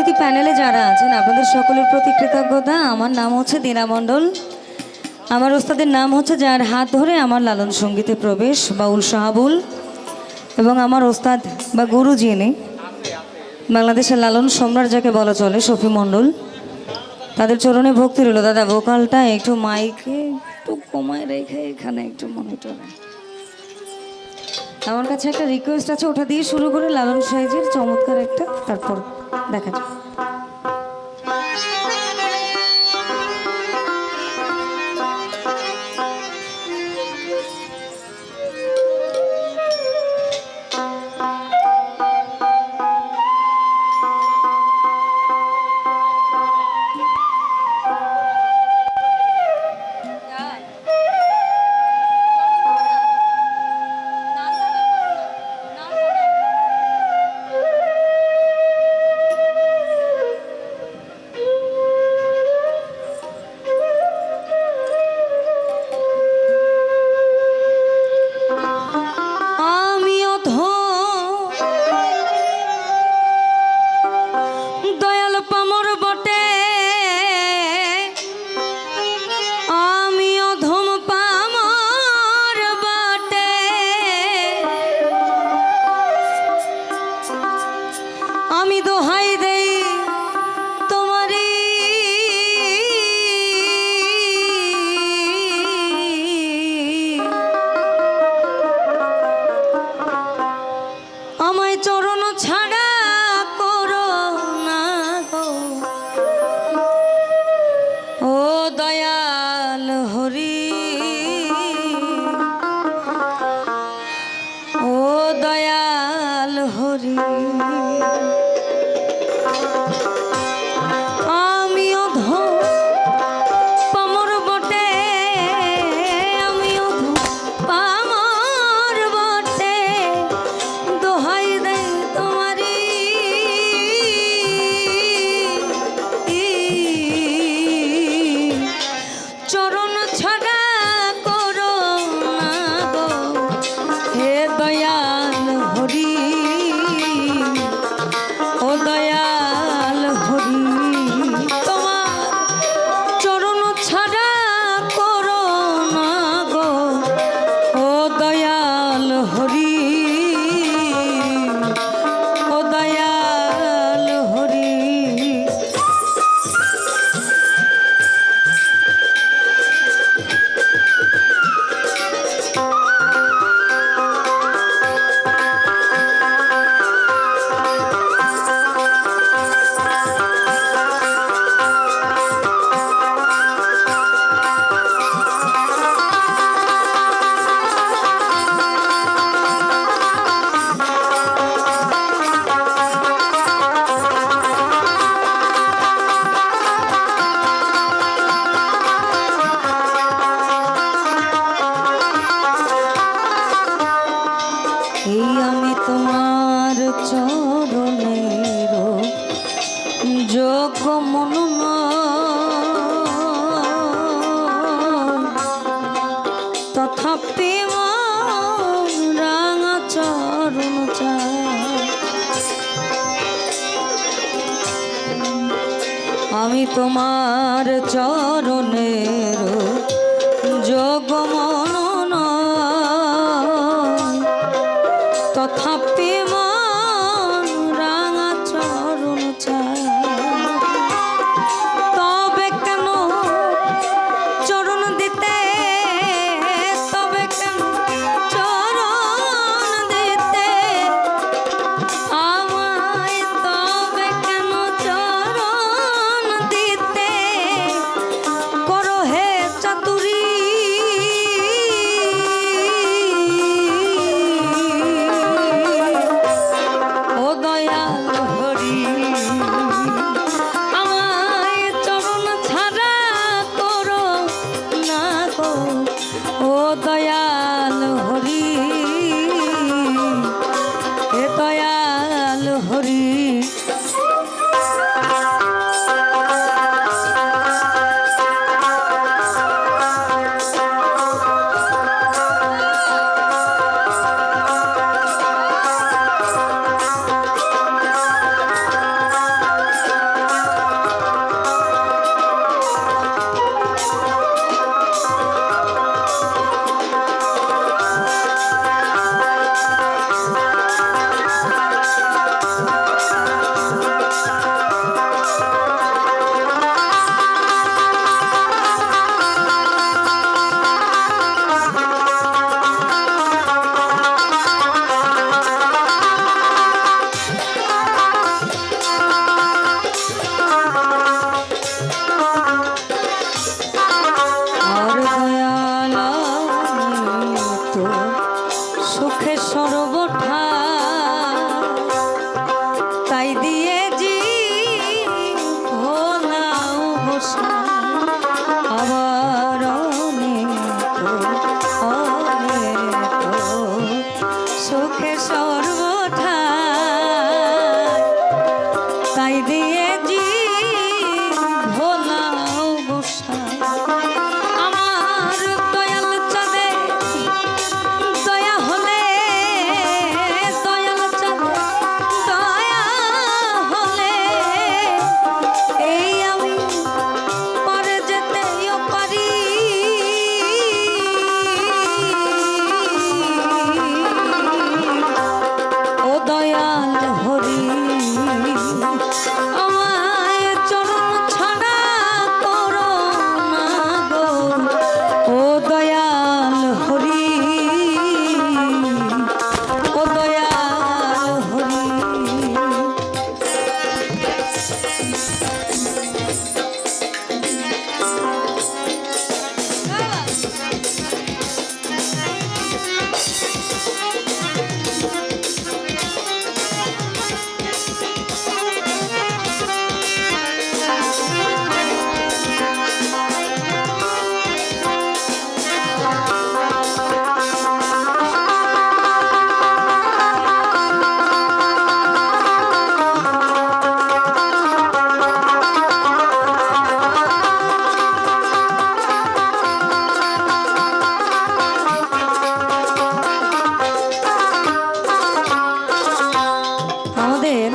অতিথি প্যানেলে যারা আছেন, আপনাদের সকলের প্রতি কৃতজ্ঞতা। আমার নাম হচ্ছে দীনা মণ্ডল। আমার ওস্তাদের নাম হচ্ছে যার হাত ধরে আমার লালন সঙ্গীতে প্রবেশ, বাউল শাহাবুল। এবং আমার ওস্তাদ বা গুরু যিনি বাংলাদেশের লালন সম্রাট যাকে বলা চলে, শফি মণ্ডল। তাদের চরণে ভক্তি রইল। দাদা, ভোকালটা একটু মাইকে একটু কমায় রেখে এখানে একটু মনিটরে। আমার কাছে একটা রিকোয়েস্ট আছে, ওটা দিয়ে শুরু করে লালন সাইজের চমৎকার একটা, তারপর দেখা যাক 对呀。আমি তোমার চরণের দয়া আমাদের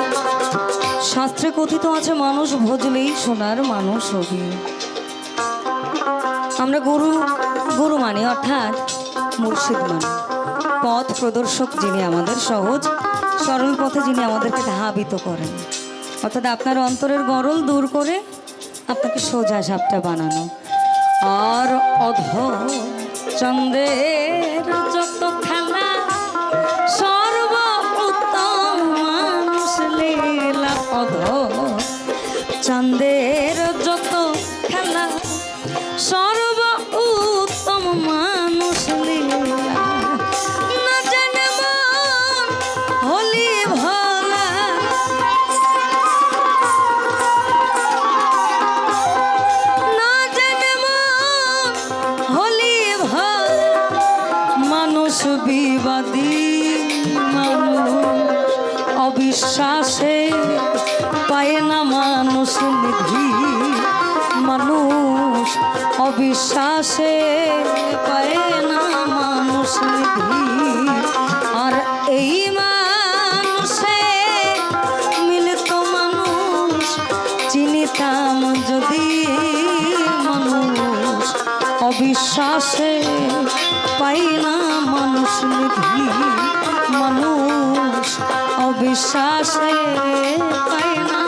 শাস্ত্রে কথিত আছে, মানুষ ভজলেই সোনার মানুষ হবি। আমরা গুরু গুরু মানি অর্থাৎ মুর্শিদ মানি। পথ প্রদর্শক যিনি আমাদের সহজ, সরল পথে যিনি আমাদেরকে ধাবিত করেন। অর্থাৎ আপনার অন্তরের গরল দূর করে আপনাকে সোজা সাপটা বানানো। আর অধ চন্দ্রের চাঁদের যত খেলা, সর্ব উত্তম মানুষ লীলা। না জানে মন হলি ভোলা। না জানে মন হলি ভোলা। মানুষ বিবাদী মানুষ, অবিশ্বাসে অবিশ্বাসে পায় না মানুষ নিধি আর এই মানুষে মিলিত মানুষ, চিনিতাম যদি মানুষ। অবিশ্বাসে পাই না মানুষ নিধি মানুষ অবিশ্বাসে পাই না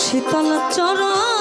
শীতল চরণ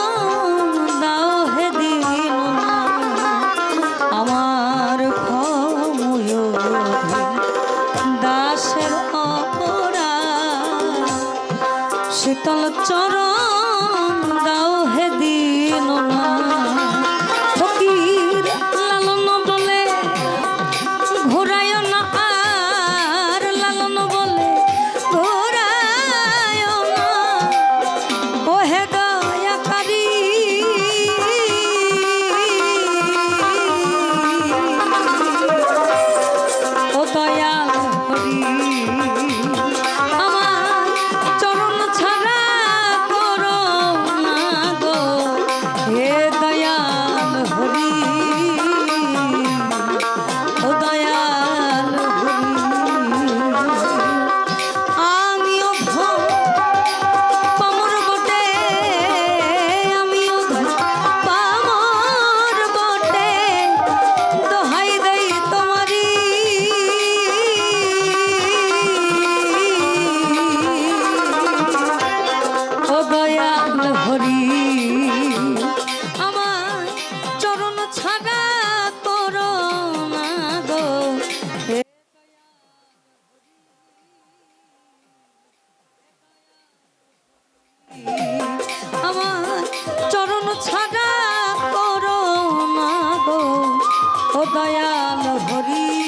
দয়াল হরি।